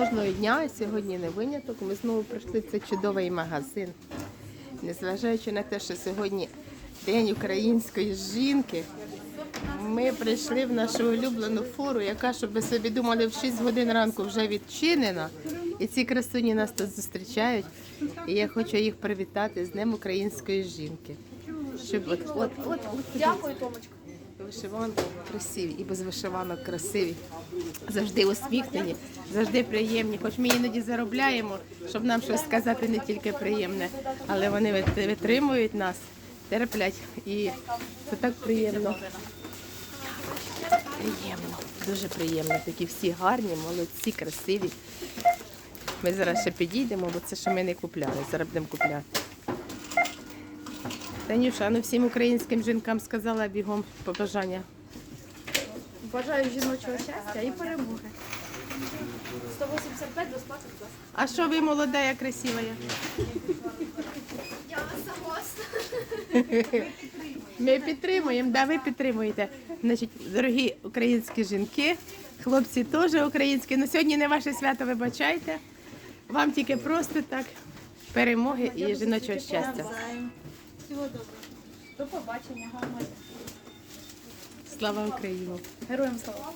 Кожного дня, сьогодні не виняток, ми знову прийшли в цей чудовий магазин. Незважаючи на те, що сьогодні День української жінки, ми прийшли в нашу улюблену фору, яка, щоб ви собі думали, в 6 годин ранку вже відчинена. І ці красуні нас тут зустрічають. І я хочу їх привітати з Днем української жінки. Щоб от, от, от, от Дякую, Томочка. Вишиванки красиві і без вишиванок красиві. Завжди усміхнені, завжди приємні. Хоч ми іноді заробляємо, щоб нам щось сказати не тільки приємне, але вони витримують нас, терплять. І це так приємно. Приємно, дуже приємно. Такі всі гарні, молодці, красиві. Ми зараз ще підійдемо, бо це ще ми не купляли. Зараз будемо купляти. Танюша, ну всім українським жінкам сказала бігом побажання. Бажаю жіночого щастя і перемоги. 185 безплатних клас. А що ви молода, красива? Я согласна. Ми підтримуємо, да, ви підтримуєте. Значить, дорогі українські жінки, хлопці теж українські. Ну сьогодні не ваше свято, вибачайте. Вам тільки просто так перемоги і жіночого щастя. Всього доброго. До побачення, гарного. Слава Україні! Героям слава.